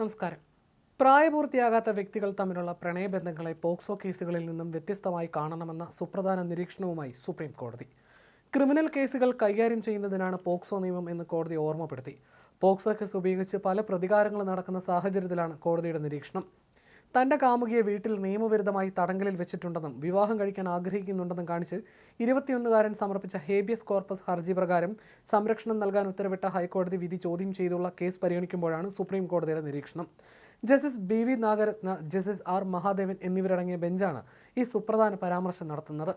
നമസ്കാരം. പ്രായപൂർത്തിയാകാത്ത വ്യക്തികൾ തമ്മിലുള്ള പ്രണയബന്ധങ്ങളെ പോക്സോ കേസുകളിൽ നിന്നും വ്യത്യസ്തമായി കാണണമെന്ന സുപ്രധാന നിരീക്ഷണവുമായി സുപ്രീം കോടതി. ക്രിമിനൽ കേസുകൾ കൈകാര്യം ചെയ്യുന്നതിനാണ് പോക്സോ നിയമം എന്ന് കോടതി ഓർമ്മപ്പെടുത്തി. പോക്സോ കേസ് ഉപയോഗിച്ച് പല പ്രതികാരങ്ങളും നടക്കുന്ന സാഹചര്യത്തിലാണ് കോടതിയുടെ നിരീക്ഷണം. തന്റെ കാമുകിയെ വീട്ടിൽ നിയമവിരുദ്ധമായി തടങ്കലിൽ വെച്ചിട്ടുണ്ടെന്നും വിവാഹം കഴിക്കാൻ ആഗ്രഹിക്കുന്നുണ്ടെന്നും കാണിച്ച് ഇരുപത്തിയൊന്നുകാരൻ സമർപ്പിച്ച ഹേബിയസ് കോർപ്പസ് ഹർജി പ്രകാരം സംരക്ഷണം നൽകാൻ ഉത്തരവിട്ട ഹൈക്കോടതി വിധി ചോദ്യം ചെയ്തുള്ള കേസ് പരിഗണിക്കുമ്പോഴാണ് സുപ്രീം കോടതിയുടെ നിരീക്ഷണം. Justice B V Nagarathna justice R Mahadevan എന്നിവരടങ്ങിയ ബെഞ്ചാണ് ഈ സുപ്രധാന പരാമർശം നടത്തുന്നത്.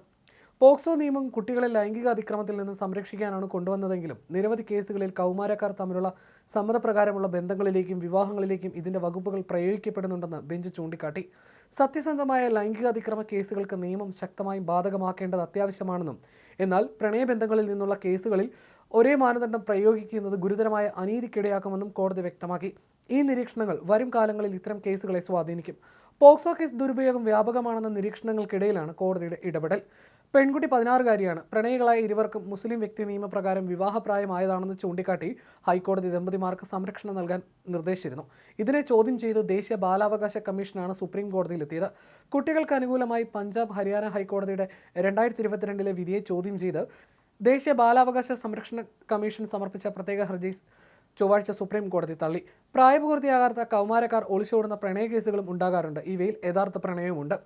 പോക്സോ നിയമം കുട്ടികളെ ലൈംഗിക അതിക്രമത്തിൽ നിന്ന് സംരക്ഷിക്കാനാണ് കൊണ്ടുവന്നതെങ്കിലും നിരവധി കേസുകളിൽ കൗമാരക്കാർ തമ്മിലുള്ള സമ്മതപ്രകാരമുള്ള ബന്ധങ്ങളിലേക്കും വിവാഹങ്ങളിലേക്കും ഇതിന്റെ വകുപ്പുകൾ പ്രയോഗിക്കപ്പെടുന്നുണ്ടെന്ന് ബെഞ്ച് ചൂണ്ടിക്കാട്ടി. സത്യസന്ധമായ ലൈംഗിക അതിക്രമ കേസുകൾക്ക് നിയമം ശക്തമായി ബാധകമാക്കേണ്ടത് അത്യാവശ്യമാണെന്നും എന്നാൽ പ്രണയബന്ധങ്ങളിൽ നിന്നുള്ള കേസുകളിൽ ഒരേ മാനദണ്ഡം പ്രയോഗിക്കുന്നത് ഗുരുതരമായ അനീതിക്കിടയാക്കുമെന്നും കോടതി വ്യക്തമാക്കി. ഈ നിരീക്ഷണങ്ങൾ വരും കാലങ്ങളിൽ ഇത്തരം കേസുകളെ സ്വാധീനിക്കും. പോക്സോ കേസ് ദുരുപയോഗം വ്യാപകമാണെന്ന നിരീക്ഷണങ്ങൾക്കിടയിലാണ് കോടതിയുടെ ഇടപെടൽ. പെൺകുട്ടി പതിനാറുകാരിയാണ്. പ്രണയികളായ ഇരുവർക്കും മുസ്ലിം വ്യക്തി നിയമപ്രകാരം വിവാഹപ്രായമായതാണെന്ന് ചൂണ്ടിക്കാട്ടി ഹൈക്കോടതി ദമ്പതിമാർക്ക് സംരക്ഷണം നൽകാൻ നിർദ്ദേശിച്ചിരുന്നു. ഇതിനെ ചോദ്യം ചെയ്ത് ദേശീയ ബാലാവകാശ കമ്മീഷനാണ് സുപ്രീം കോടതിയിലെത്തിയത്. കുട്ടികൾക്ക് അനുകൂലമായി പഞ്ചാബ് ഹരിയാന ഹൈക്കോടതിയുടെ രണ്ടായിരത്തി ഇരുപത്തിരണ്ടിലെ വിധിയെ ചോദ്യം ചെയ്ത് ദേശീയ ബാലാവകാശ സംരക്ഷണ കമ്മീഷൻ സമർപ്പിച്ച പ്രത്യേക ഹർജി ചൊവ്വാഴ്ച സുപ്രീം കോടതി തള്ളി. പ്രായപൂർത്തിയാകാത്ത കൗമാരക്കാർ ഒളിച്ചോടുന്ന പ്രണയ കേസുകളും ഉണ്ടാകാറുണ്ട്. ഇവയിൽ യഥാർത്ഥ പ്രണയവുമുണ്ട്.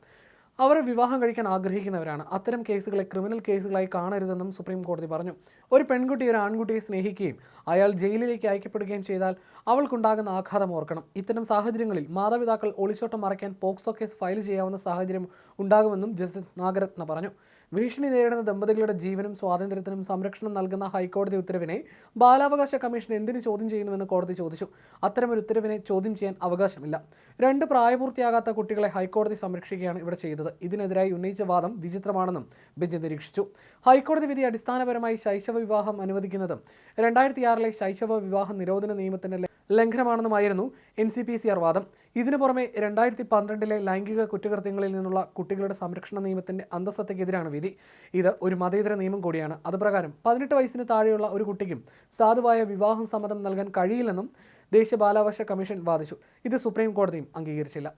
അവർ വിവാഹം കഴിക്കാൻ ആഗ്രഹിക്കുന്നവരാണ്. അത്തരം കേസുകളെ ക്രിമിനൽ കേസുകളായി കാണരുതെന്നും സുപ്രീം കോടതി പറഞ്ഞു. ഒരു പെൺകുട്ടി ഒരു ആൺകുട്ടിയെ സ്നേഹിക്കുകയും അയാൾ ജയിലിലേക്ക് അയക്കപ്പെടുകയും ചെയ്താൽ അവൾക്കുണ്ടാകുന്ന ആഘാതം ഓർക്കണം. ഇത്തരം സാഹചര്യങ്ങളിൽ മാതാപിതാക്കൾ ഒളിച്ചോട്ടം മറയ്ക്കാൻ പോക്സോ കേസ് ഫയൽ ചെയ്യാവുന്ന സാഹചര്യം ഉണ്ടാകുമെന്നും ജസ്റ്റിസ് നാഗരത്ന പറഞ്ഞു. ഭീഷണി നേരിടുന്ന ദമ്പതികളുടെ ജീവനും സ്വാതന്ത്ര്യത്തിനും സംരക്ഷണം നൽകുന്ന ഹൈക്കോടതി ഉത്തരവിനെ ബാലാവകാശ കമ്മീഷൻ എന്തിനു ചോദ്യം ചെയ്യുന്നുവെന്ന് കോടതി ചോദിച്ചു. അത്തരമൊരു ഉത്തരവിനെ ചോദ്യം ചെയ്യാൻ അവകാശമില്ല. രണ്ട് പ്രായപൂർത്തിയാകാത്ത കുട്ടികളെ ഹൈക്കോടതി സംരക്ഷിക്കുകയാണ് ഇവിടെ ചെയ്തത്. ഇതിനെതിരായി ഉന്നയിച്ച വാദം വിചിത്രമാണെന്നും ബെഞ്ച് നിരീക്ഷിച്ചു. ഹൈക്കോടതി വിധി അടിസ്ഥാനപരമായി ശൈശവ വിവാഹം അനുവദിക്കുന്നതും രണ്ടായിരത്തി ആറിലെ ശൈശവ വിവാഹ നിരോധന നിയമത്തിന്റെ ലംഘനമാണെന്നുമായിരുന്നു N C P C R വാദം. ഇതിനു പുറമെ രണ്ടായിരത്തി പന്ത്രണ്ടിലെ ലൈംഗിക കുറ്റകൃത്യങ്ങളിൽ നിന്നുള്ള കുട്ടികളുടെ സംരക്ഷണ നിയമത്തിന്റെ അന്തസ്സത്തയ്ക്കെതിരാണ് വിധി. ഇത് ഒരു മതേതര നിയമം കൂടിയാണ്. അതുപ്രകാരം പതിനെട്ട് വയസ്സിന് താഴെയുള്ള ഒരു കുട്ടിക്കും സാധുവായ വിവാഹം സമ്മതം നൽകാൻ കഴിയില്ലെന്നും ദേശീയ ബാലാവകാശ കമ്മീഷൻ വാദിച്ചു. ഇത് സുപ്രീം കോടതിയും അംഗീകരിച്ചില്ല.